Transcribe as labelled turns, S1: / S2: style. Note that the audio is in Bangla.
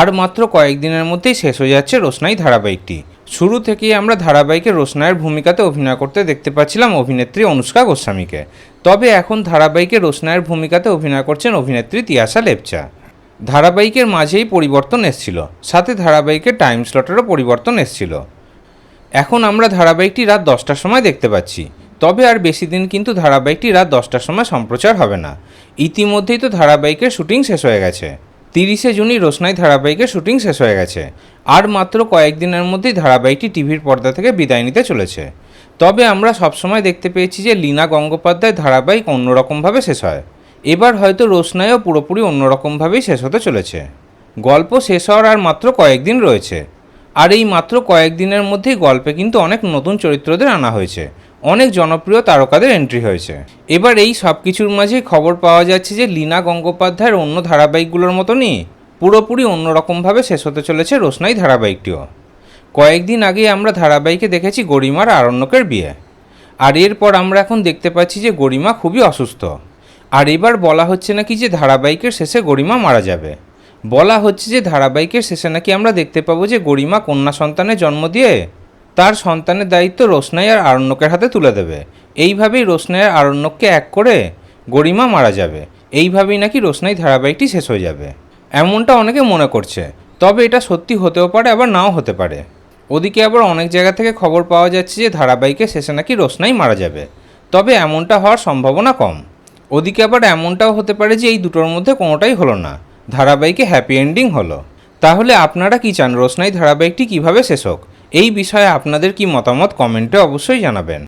S1: আর মাত্র কয়েকদিনের মধ্যেই শেষ হয়ে যাচ্ছে রোশনাই ধারাবাহিকটি। শুরু থেকেই আমরা ধারাবাহিকে রোশনাইয়ের ভূমিকাতে অভিনয় করতে দেখতে পাচ্ছিলাম অভিনেত্রী অনুষ্কা গোস্বামীকে। তবে এখন ধারাবাহিকে রোশনাইয়ের ভূমিকাতে অভিনয় করছেন অভিনেত্রী তিয়াশা লেপচা। ধারাবাহিকের মাঝেই পরিবর্তন এসছিল, সাথে ধারাবাহিকের টাইম স্লটেরও পরিবর্তন এসছিল। এখন আমরা ধারাবাহিকটি রাত দশটার সময় দেখতে পাচ্ছি, তবে আর বেশি দিন কিন্তু ধারাবাহিকটি রাত দশটার সময় সম্প্রচার হবে না। ইতিমধ্যেই তো ধারাবাহিকের শুটিং শেষ হয়ে গেছে। তিরিশে জুনই রোশনাই ধারাবাহিকের শুটিং শেষ হয়ে গেছে, আর মাত্র কয়েকদিনের মধ্যেই ধারাবাহিকটি টিভির পর্দা থেকে বিদায় নিতে চলেছে। তবে আমরা সবসময় দেখতে পেয়েছি যে লীনা গঙ্গোপাধ্যায় ধারাবাহিক অন্যরকমভাবে শেষ হয়। এবার হয়তো রোশনাইও পুরোপুরি অন্যরকমভাবেই শেষ হতে চলেছে। গল্প শেষ হওয়ার আর মাত্র কয়েকদিন রয়েছে। আর এই মাত্র কয়েকদিনের মধ্যেই গল্পে কিন্তু অনেক নতুন চরিত্রদের আনা হয়েছে। অনেক জনপ্রিয় তারকাদের এন্ট্রি হয়েছে। এবার এই সব কিছুর মাঝেই খবর পাওয়া যাচ্ছে যে লীনা গঙ্গোপাধ্যায়ের অন্য ধারাবাহিকগুলোর মতনই পুরোপুরি অন্যরকমভাবে শেষ হতে চলেছে রোশনাই ধারাবাহিকটিও। কয়েকদিন আগে আমরা ধারাবাহিকে দেখেছি গরিমার আরণ্যকের বিয়ে। আর এরপর আমরা এখন দেখতে পাচ্ছি যে গরিমা খুবই অসুস্থ। আর এবার বলা হচ্ছে নাকি যে ধারাবাহিকের শেষে গরিমা মারা যাবে। বলা হচ্ছে যে ধারাবাহিকের শেষে নাকি আমরা দেখতে পাবো যে গরিমা কন্যা সন্তানের জন্ম দিয়ে তার সন্তানের দায়িত্ব রোশনাই আর আরণ্যকের হাতে তুলে দেবে। এইভাবেই রোশনাই আর আরণ্যককে এক করে গরিমা মারা যাবে। এইভাবেই নাকি রোশনাই ধারাবাহিকটি শেষ হয়ে যাবে। এমনটা অনেকে মনে করছে। তবে এটা সত্যি হতেও পারে, আবার নাও হতে পারে। ওদিকে আবার অনেক জায়গা থেকে খবর পাওয়া যাচ্ছে যে ধারাবাহিকের শেষে নাকি রোশনাই মারা যাবে। তবে এমনটা হওয়ার সম্ভাবনা কম। ওদিকে আবার এমনটাও হতে পারে যে এই দুটোর মধ্যে কোনোটাই হলো না। ধারাবাহিকে হ্যাপি এন্ডিং হলো। তাহলে আপনারা কি চান রোশনাই ধারাবাহিকটি কীভাবে শেষ হোক? এই বিষয়ে আপনাদের কি মতামত কমেন্টে অবশ্যই জানাবেন।